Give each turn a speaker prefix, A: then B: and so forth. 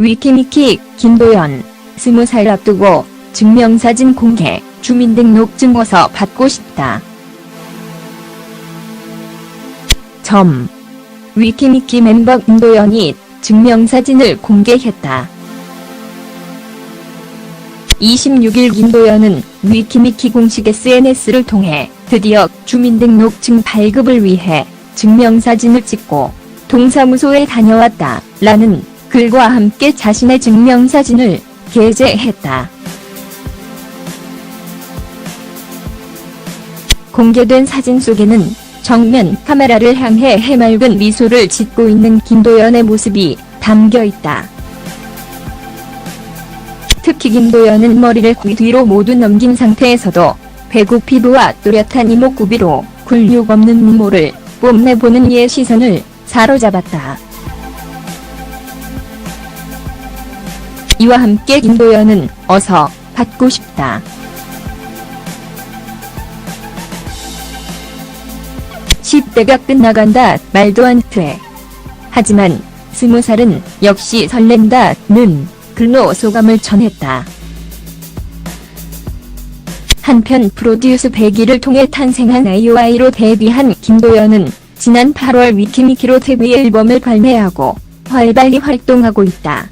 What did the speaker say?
A: 위키미키 김도연 스무 살 앞두고 증명사진 공개 주민등록증어서 받고 싶다. 점 위키미키 멤버 김도연이 증명사진을 공개했다. 26일 김도연은 위키미키 공식 SNS를 통해 드디어 주민등록증 발급을 위해 증명사진을 찍고 동사무소에 다녀왔다. 라는 글과 함께 자신의 증명사진을 게재했다. 공개된 사진 속에는 정면 카메라를 향해 해맑은 미소를 짓고 있는 김도연의 모습이 담겨 있다. 특히 김도연은 머리를 귀 뒤로 모두 넘긴 상태에서도 배구 피부와 뚜렷한 이목구비로 굴욕 없는 미모를 뽐내보는 이의 시선을 사로잡았다. 이와 함께 김도연은 어서 받고 싶다. 10대가 끝나간다 말도 안 돼. 하지만 스무 살은 역시 설렌다는 글로 소감을 전했다. 한편 프로듀스 100일을 통해 탄생한 AOI로 데뷔한 김도연은 지난 8월 위키미키로 데뷔 앨범을 발매하고 활발히 활동하고 있다.